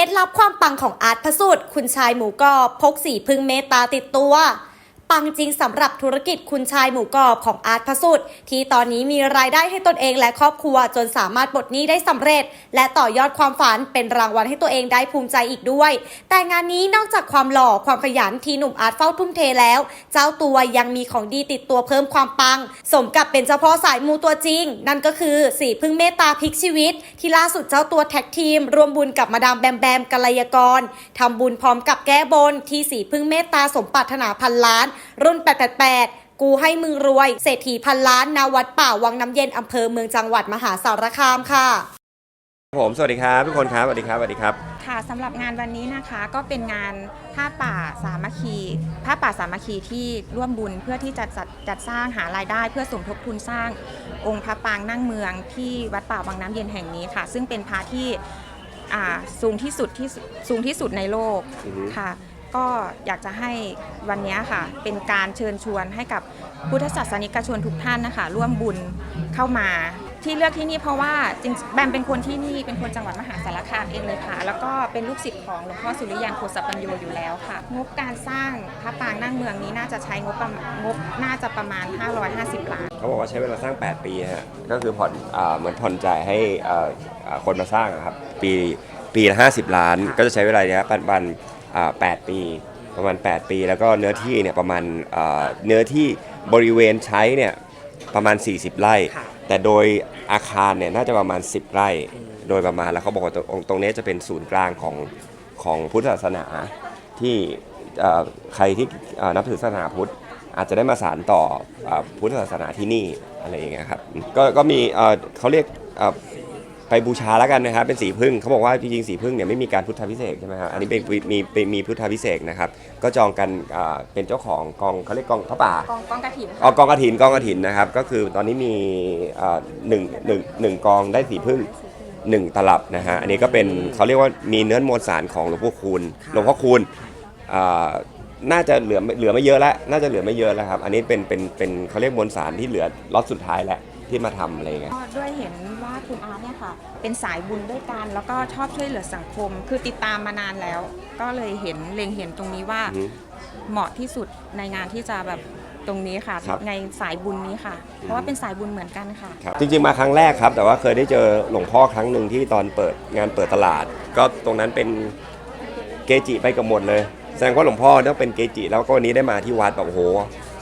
คล็ดลับความปังของอาร์ตพระสุดคุณชายหมูกรอบพกสีพึ่งเมตตาติดตัว ปังจริงสำหรับธุรกิจคุณชายหมูกรอบของอาร์ตพระสุดที่ตอนนี้มีรายได้ให้ตนเองและครอบครัวจนสามารถปลดหนี้ได้สำเร็จ และต่อยอดความฝันเป็นรางวัลให้ตัวเองได้ภูมิใจอีกด้วย แต่งานนี้นอกจากความหล่อความขยันที่หนุ่มอาร์ตเฝ้าทุ่มเทแล้ว เจ้าตัวยังมีของดีติดตัวเพิ่มความปัง สมกับเป็นเจ้าพ่อสายมูตัวจริง นั่นก็คือสีพึ่งเมตตาพลิกชีวิต ที่ล่าสุดเจ้าตัวแท็กทีม รวมบุญกับมาดามแบมแบมกัลยากรทำบุญพร้อมกับแก้บนที่สีพึ่งเมตตาสมปรารถนาพันล้านรุ่น 888 กูให้มึงรวย เศรษฐีพันล้านนาวัดป่าวังน้ำเย็นอำเภอเมืองจังหวัดมหาสารคามค่ะ ผมสวัสดีครับทุกคนครับสวัสดีครับสวัสดีครับ ค่ะสำหรับงานวันนี้นะคะก็เป็นงานผ้าป่าสามัคคีผ้าป่าสามัคคีที่ร่วมบุญเพื่อที่จะจัดจัดสร้างหารายได้ เพื่อสมทบทุนสร้างองค์พระปางนั่งเมืองที่วัดป่าวังน้ำเย็นแห่งนี้ค่ะ ซึ่งเป็นพระที่อ่าสูงที่สุดที่สุดสูงที่สุดในโลกอือฮึ ค่ะ ก็อยากจะให้วันนี้ค่ะ เป็นการเชิญชวนให้กับพุทธศาสนิกชนทุกท่านนะคะ ร่วมบุญเข้ามาที่เลือกที่นี่เพราะว่าจริงแบมเป็นคนที่นี่เป็นคนจังหวัดมหาสารคามเองเลยค่ะ แล้วก็เป็นลูกศิษย์ของหลวงพ่อสุริยันโคสปัญโยอยู่แล้วค่ะ งบการสร้างพระปรางนั่งเมืองนี้น่าจะใช้งบประมาณงบน่าจะประมาณ 550 ล้าน เขาบอกว่าใช้เวลาสร้าง 8 ปีฮะก็คือผ่อนอ่าเหมือนผ่อนจ่ายให้อ่าอ่าคนมาสร้างอะครับ ปีปีละ50ล้านค่ะก็จะใช้เวลาเนี้ยประมาณ อ่า8ปีประมาณ 8 ปี แล้วก็เนื้อที่เนี่ยประมาณอ่าเนื้อที่บริเวณใช้เนี่ยประมาณ 40 ไร่แต่โดยอาคารเนี่ยน่าจะประมาณ 10 ไร่ โดยประมาณแล้วเขาบอกว่าตรงตรงนี้จะเป็นศูนย์กลางของของพุทธศาสนาที่เอ่อใครที่เอ่อนับถือศาสนาพุทธ อาจจะได้มาสารต่อเอ่อพุทธศาสนาที่นี่อะไรอย่างเงี้ยครับก็ก็มีเอ่อเขาเรียกเอ่อ ไปบูชาแล้วกันนะครับ เป็นสีพึ่งเขาบอกว่าจริงๆสีพึ่งเนี่ยไม่มีการพุทธพิเศษกใช่ไหมครับอันนี้เป็นมีเป็นมีพุทธพิเศษกนะครับก็จองกันเอ่อเป็นเจ้าของกองเขาเรียกกองพระป่า กองกองกระถิ่นอ๋อกองกระถินกองกระถินนะครับ ก็คือตอนนี้มีเอ่อหนึ่งหนึ่งหนึ่งกองได้สีพึ่งหนึ่งตลับนะฮะอันนี้ก็เป็นเขาเรียกว่ามีเนื้อมวลสารของหลวงพ่อคูณหลวงพ่อคูณเอ่อน่าจะเหลือเหลือไม่เยอะแล้วน่าจะเหลือไม่เยอะแล้วครับอันนี้เป็นเป็นเป็นเขาเรียกมวลสารที่เหลือล็อตสุดท้ายแล้ว ที่มาทำอะไรอย่างเงี้ย ก็ด้วยเห็นว่าคุณอาร์ตเนี่ยค่ะ เป็นสายบุญด้วยกัน แล้วก็ชอบช่วยเหลือสังคม คือติดตามมานานแล้ว ก็เลยเห็นเล็งเห็นตรงนี้ว่าอือฮึเหมาะที่สุดในงานที่จะแบบตรงนี้ค่ะ ครับในสายบุญนี้ค่ะ เพราะว่าเป็นสายบุญเหมือนกันค่ะ ครับจริงๆมาครั้งแรกครับ แต่ว่าเคยได้เจอหลวงพ่อครั้งหนึ่งที่ตอนเปิดงานเปิดตลาด ก็ตรงนั้นเป็นเกจิไปกับหมดเลยแสดงว่าหลวงพ่อต้องเป็นเกจิแล้วก็วันนี้ได้มาที่วัดแบบโอ้โห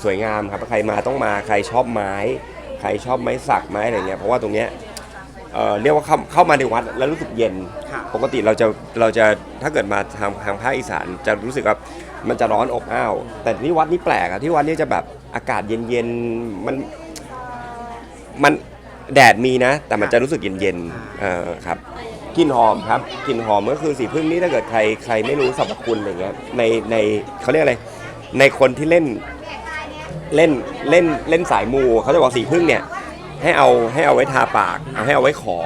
สวยงามครับใครมาต้องมาใครชอบไม้ใค รชอบไม้สักไม้อะไรเงี้ยเพราะว่าตรงเนี้ยเอ่อเรียกว่าเข้าเข้ามาในวัดแล้วรู้สึกเย็นปกติเราจะเราจะถ้าเกิดมาทางทางภาคอีสานจะรู้สึกว่ามันจะร้อนอบอ้าว แต่ที่วัดนี่แปลกอะที่วัดนี่จะแบบอากาศเย็นๆมันมันแดดมีนะ แต่มันจะรู้สึกเย็นๆเออครับกลิ่นหอมครับกลิ่นหอมก็คือสีพึ่งนี่ถ้าเกิดใครใครไม่รู้สรรพคุณอะไรเงี้ยในในเขาเรียกอะไรในคนที่เล่น เล่นเล่นเล่นสายมูเขาจะบอกสีพึ่งเนี่ยให้เอาให้เอาไว้ทาปากเอาให้เอาไว้ขอ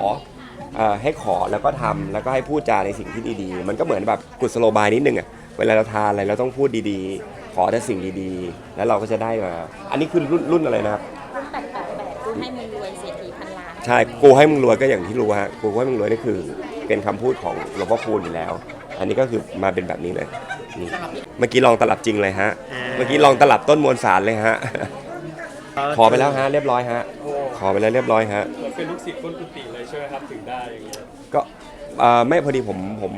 เอ่อให้ขอแล้วก็ทำแล้วก็ให้พูดจาในสิ่งที่ดีๆ มันก็เหมือนแบบกุศโลบายนิดนึงอะเวลาเราทานอะไรเราต้องพูดดีๆ ขอแต่สิ่งดีๆ แล้วเราก็จะได้มา อันนี้คือรุ่นรุ่นอะไรนะครับ รุ่นแปดแปดแปดรุ่นให้มึงรวยเศรษฐีพันล้านใช่กูให้มึงรวยก็อย่างที่รู้ฮะกูให้มึงรวยนี่คือเป็นคำพูดของหลวงพ่อคูณอยู่แล้ว อันนี้ก็คือมาเป็นแบบนี้เลย นี่เมื่อกี้ลองตลับจริงเลยฮะ เมื่อกี้ลองตลับต้นมวลสารเลยฮะ ขอไปแล้วฮะเรียบร้อยฮะ ขอไปแล้วเรียบร้อยฮะ เหมือนเป็นลูกศิษย์ก้นกุฏิเลยใช่ไหมครับถึงได้อย่างเงี้ยก็เอ่อไม่พอดีผมผม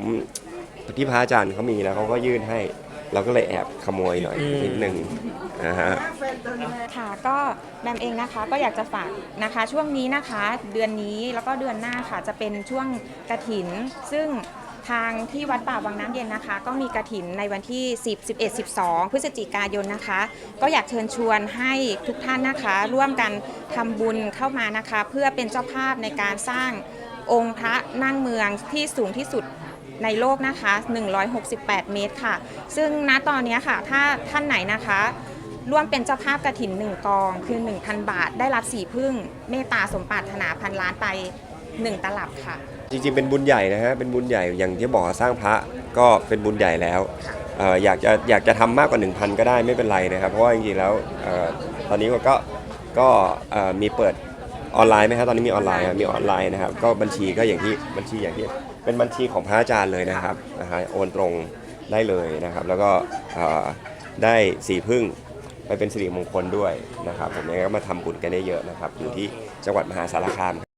ที่พระอาจารย์เขามีแล้วเขาก็ยื่นให้ เราก็เลยแอบขโมยหน่อยนิดนึงนะฮะ ค่ะก็แบมเองนะคะก็อยากจะฝากนะคะช่วงนี้นะคะ เดือนนี้แล้วก็เดือนหน้าค่ะจะเป็นช่วงกระถิน ซึ่ง ทางที่วัดป่าวังน้ำเย็นนะคะ ก็มีกระถินในวันที่ 10 11 12 พฤศจิกายนนะคะ ก็อยากเชิญชวนให้ทุกท่านนะคะ ร่วมกันทำบุญเข้ามานะคะ เพื่อเป็นเจ้าภาพในการสร้างองค์พระนั่งเมืองที่สูงที่สุดในโลกนะคะ 168 เมตรค่ะ ซึ่งณตอนนี้ค่ะ ถ้าท่านไหนนะคะ ร่วมเป็นเจ้าภาพกระถิน 1 กอง คือ 1,000 บาท ได้รับสีพึ่ง เมตตาสมปรารถนาพันล้านไป 1 ตลับค่ะ จริงๆ เป็นบุญใหญ่นะฮะ เป็นบุญใหญ่อย่างที่บอกว่าสร้างพระก็เป็นบุญใหญ่แล้วเอ่ออยากจะอยากจะทำมากกว่า 1,000 ก็ได้ไม่เป็นไรนะครับ เพราะว่าจริงๆแล้วเอ่อตอนนี้ก็ก็เอ่อมีเปิดออนไลน์ไหมครับตอนนี้มีออนไลน์ครับมีออนไลน์นะครับ ก็บัญชีก็อย่างที่บัญชีอย่างที่เป็นบัญชีของพระอาจารย์เลยนะครับนะฮะโอนตรงได้เลยนะครับ แล้วก็เอ่อได้สีพึ่งไปเป็นสิริมงคลด้วยนะครับผมยังไงก็มาทำบุญกันได้เยอะนะครับอยู่ที่จังหวัดมหาสารคาม